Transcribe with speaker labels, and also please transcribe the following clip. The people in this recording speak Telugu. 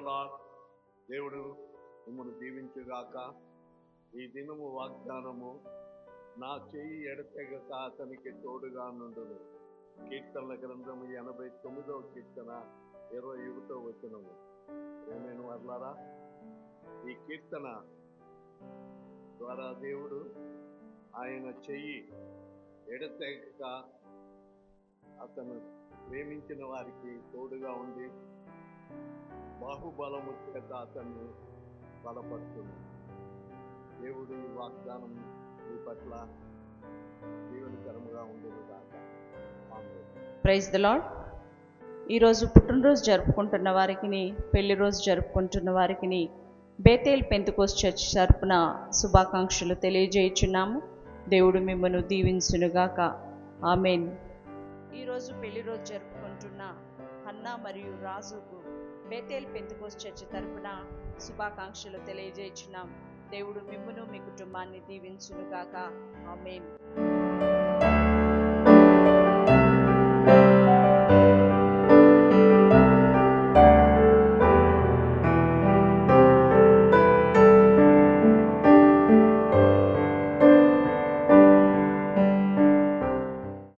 Speaker 1: ప్రైజ్ దేవుడు మిమ్మల్ని దీవించుగాక. ఈ దినము వాగ్దానము నా చెయ్యి ఎడతెగక అతనికి తోడుగా నుండును. కీర్తనల గ్రంథము ఎనభై తొమ్మిదవ కీర్తన ఇరవై ఒకటో వచనము. ఏమైనా వర్లారా? ఈ కీర్తన ద్వారా దేవుడు ఆయన చెయ్యి ఎడతెగక అతను ప్రేమించిన వారికి తోడుగా ఉండి బాహుబలము చేత అతన్ని బలపడుతుంది దేవుడు ఈ వాగ్దానం మీ పట్ల జీవనకరముగా ఉండేది కాక
Speaker 2: ప్రైజ్ ద లాడ్ ఈరోజు పుట్టినరోజు జరుపుకుంటున్న వారికి పెళ్ళి రోజు జరుపుకుంటున్న వారికి బేతేల్ పెంతుకోస్ చర్చ్ తరపున శుభాకాంక్షలు తెలియజేయుచున్నాము. దేవుడు మిమ్మల్ని దీవించునుగాక. ఆమెన్. ఈరోజు పెళ్ళి రోజు జరుపుకుంటున్న హన్నా మరియు రాజుకు బేతేల్ పెంతుకోస్ చర్చి తరపున శుభాకాంక్షలు తెలియజేయుచున్నాం. దేవుడు మిమ్మును మీ కుటుంబాన్ని దీవించునుగాక. ఆమెన్.